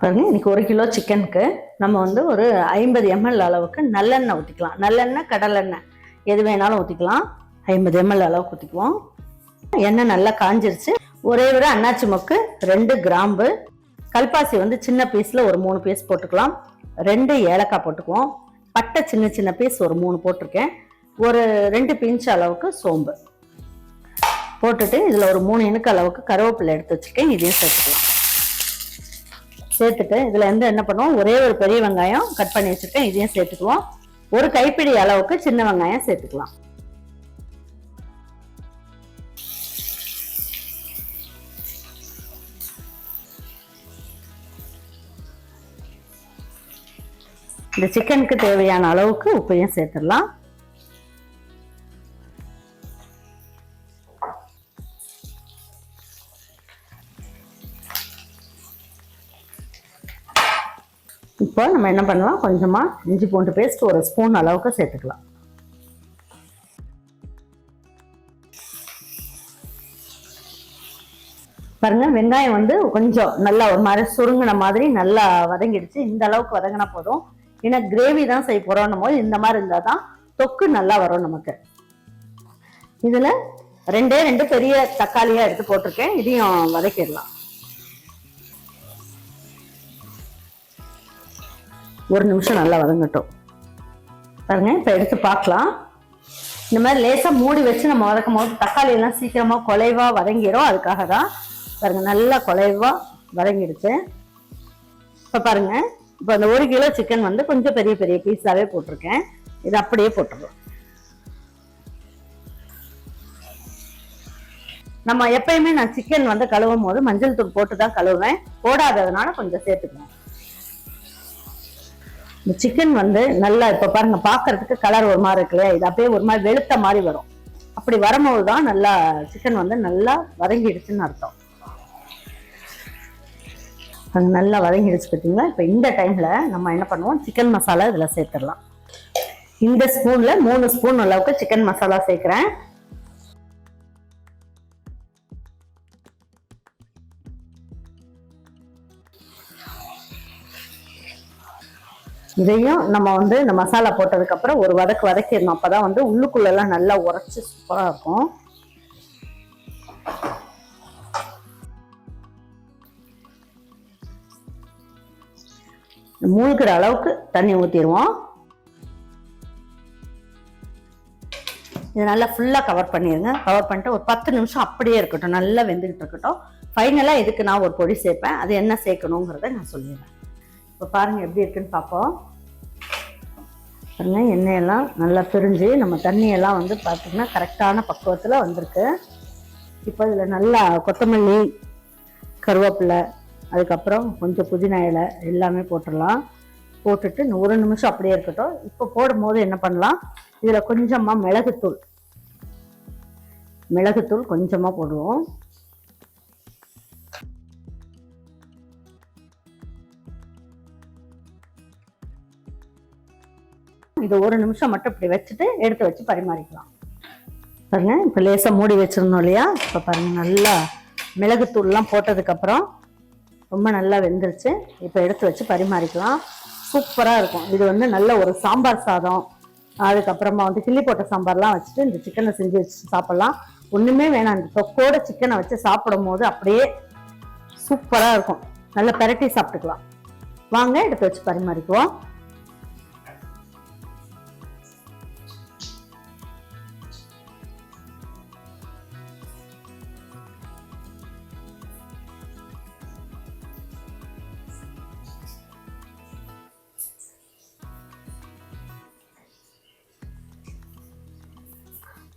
பாருங்க இன்னைக்கு ஒரு கிலோ சிக்கனுக்கு நம்ம வந்து ஒரு ஐம்பது எம்எல் அளவுக்கு நல்லெண்ணெய் ஊற்றிக்கலாம் நல்லெண்ணெய் கடலெண்ணெய். எது வேணாலும் ஊற்றிக்கலாம் ஐம்பது எம்எல் அளவுக்கு ஊற்றிக்குவோம் எண்ணெய் நல்லா காஞ்சிருச்சு. ஒரே ஒரு அன்னாச்சி மொக்கு ரெண்டு கிராம்பு. கல்பாசி வந்து சின்ன பீஸில் ஒரு மூணு பீஸ் போட்டுக்கலாம். ரெண்டு ஏலக்காய் போட்டுக்குவோம். பட்டை சின்ன சின்ன பீஸ் ஒரு மூணு போட்டிருக்கேன். ஒரு ரெண்டு பிஞ்ச் அளவுக்கு சோம்பு. போட்டுட்டு இதில் ஒரு மூணு இனுக்கு அளவுக்கு கருவேப்பிலை எடுத்து வச்சுருக்கேன். இதையும் சேர்த்துக்கலாம். சேர்த்துட்டு இதில் வந்து என்ன பண்ணுவோம்? ஒரே ஒரு பெரிய வெங்காயம் கட் பண்ணி வச்சுருக்கேன். இதையும் சேர்த்துக்குவோம். ஒரு கைப்பிடி அளவுக்கு சின்ன வெங்காயம் சேர்த்துக்கலாம். இந்த சிக்கனுக்கு தேவையான அளவுக்கு உப்பையும் சேர்த்துடலாம். இப்போ நம்ம என்ன பண்ணலாம்? கொஞ்சமாக இஞ்சி பூண்டு பேஸ்ட் ஒரு ஸ்பூன் அளவுக்கு சேர்த்துக்கலாம். பாருங்க வெங்காயம் வந்து கொஞ்சம் நல்லா ஒரு மாதிரி சுருங்கின மாதிரி நல்லா வதங்கிடுச்சு. இந்த அளவுக்கு வதங்கினா போதும். ஏன்னா கிரேவி தான் செய்ய போறோம் போது இந்த மாதிரி இருந்தால் தான் தொக்கு நல்லா வரும் நமக்கு. இதில் ரெண்டே ரெண்டு பெரிய தக்காளியாக எடுத்து போட்டிருக்கேன். இதையும் வதக்கிடலாம். ஒரு நிமிஷம் நல்லா வதங்கட்டும். பாருங்க இப்போ எடுத்து பார்க்கலாம். இந்த மாதிரி லேசாக மூடி வச்சு நம்ம வதக்கும் போது தக்காளி எல்லாம் சீக்கிரமாக குலைவாக வதங்கிடும் அதுக்காக தான் பாருங்கள் நல்லா குலைவாக வதங்கிடுச்சு. இப்போ பாருங்க இப்போ அந்த ஒரு கிலோ சிக்கன் வந்து கொஞ்சம் பெரிய பெரிய பீஸாகவே போட்டிருக்கேன். இது அப்படியே போட்டுருவோம் நம்ம எப்பயுமே நான் சிக்கன் வந்து கழுவும் போது மஞ்சள் தூள் போட்டு தான் கழுவுவேன். போடாததுனால கொஞ்சம் சேர்த்துக்குவேன் சிக்கன் வந்து நல்லா இப்போ பாருங்க பாக்குறதுக்கு கலர் ஒரு மாதிரி இருக்கு இல்லையா? இது அப்படியே ஒரு மாதிரி வெளுத்த மாதிரி வரும். அப்படி வரும்போது தான் நல்லா சிக்கன் வந்து நல்லா வதங்கிடுச்சுன்னு அர்த்தம். அது நல்லா வதங்கிடுச்சு பார்த்தீங்களா இப்போ இந்த டைம்ல நம்ம என்ன பண்ணுவோம்? சிக்கன் மசாலா இதில் சேர்த்துடலாம். இந்த ஸ்பூன்ல மூணு ஸ்பூன் அளவுக்கு சிக்கன் மசாலா சேர்க்குறேன். இதையும் நம்ம வந்து இந்த மசாலா போட்டதுக்கப்புறம் ஒரு வதக்கு வதக்கிடணும். அப்பதான் வந்து உள்ளுக்குள்ளெல்லாம் நல்லா உரைச்சி சூப்பராக இருக்கும். மூழ்கிற அளவுக்கு தண்ணி ஊற்றிடுவோம் இது நல்லா ஃபுல்லாக கவர் பண்ணிடுங்க. கவர் பண்ணிட்டு ஒரு பத்து நிமிஷம் அப்படியே இருக்கட்டும். நல்லா வெந்துக்கிட்டு இருக்கட்டும். ஃபைனலாக இதுக்கு நான் ஒரு பொடி சேர்ப்பேன். அது என்ன சேர்க்கணுங்கிறத நான் சொல்லிடுறேன். இப்போ பாருங்கள் எப்படி இருக்குன்னு பார்ப்போம் பாருங்க எண்ணெயெல்லாம் நல்லா பிரிஞ்சு நம்ம தண்ணியெல்லாம் வந்து பார்த்திங்கன்னா கரெக்டான பக்குவத்தில் வந்திருக்கு. இப்போ இதில் நல்லா கொத்தமல்லி கருவேப்பிலை அதுக்கப்புறம் கொஞ்சம் புதினா இலை எல்லாமே போட்டுடலாம். போட்டுட்டு இன்னும் ஒரு நிமிஷம் அப்படியே இருக்கட்டும். இப்போ போடும்போது என்ன பண்ணலாம்? இதில் கொஞ்சமாக மிளகுத்தூள் மிளகுத்தூள் கொஞ்சமாக போடுவோம். இது ஒரு நிமிஷம் மட்டும் இப்படி வச்சுட்டு எடுத்து வச்சு பரிமாறிக்கலாம். பாருங்க இப்போ லேசாக மூடி வச்சிருந்தோம் இல்லையா? இப்போ பாருங்கள் நல்லா மிளகுத்தூள்லாம் போட்டதுக்கப்புறம் ரொம்ப நல்லா வெந்துருச்சு. இப்போ எடுத்து வச்சு பரிமாறிக்கலாம். சூப்பராக இருக்கும். இது வந்து நல்ல ஒரு சாம்பார் சாதம். அதுக்கப்புறமா வந்து கிள்ளி போட்ட சாம்பார்லாம் வச்சுட்டு இந்த சிக்கனை செஞ்சு வச்சு சாப்பிட்லாம். ஒன்றுமே வேணாம். இந்த தொக்கோட சிக்கனை வச்சு சாப்பிடும் போது அப்படியே சூப்பராக இருக்கும். நல்லா பெரட்டி சாப்பிட்டுக்கலாம். வாங்க எடுத்து வச்சு பரிமாறிக்குவோம்.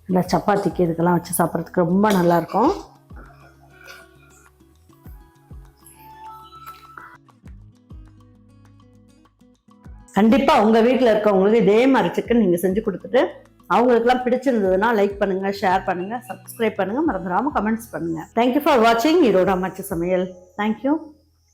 நல்லா சப்பாத்திக்கு இதுக்கெல்லாம் வச்சு சாப்பிட்றதுக்கு ரொம்ப நல்லாயிருக்கும். கண்டிப்பாக உங்கள் வீட்டில் இருக்கவங்களுக்கு இதே மாதிரி சிக்கன் நீங்கள் செஞ்சு கொடுத்துட்டு அவங்களுக்குலாம் பிடிச்சிருந்ததுன்னா லைக் பண்ணுங்கள் ஷேர் பண்ணுங்கள் சப்ஸ்கிரைப் பண்ணுங்கள் மறந்துடாமல் கமெண்ட்ஸ் பண்ணுங்கள் தேங்க்யூ ஃபார் வாட்சிங் ஈரோட அமைச்சு சமையல். தேங்க்யூ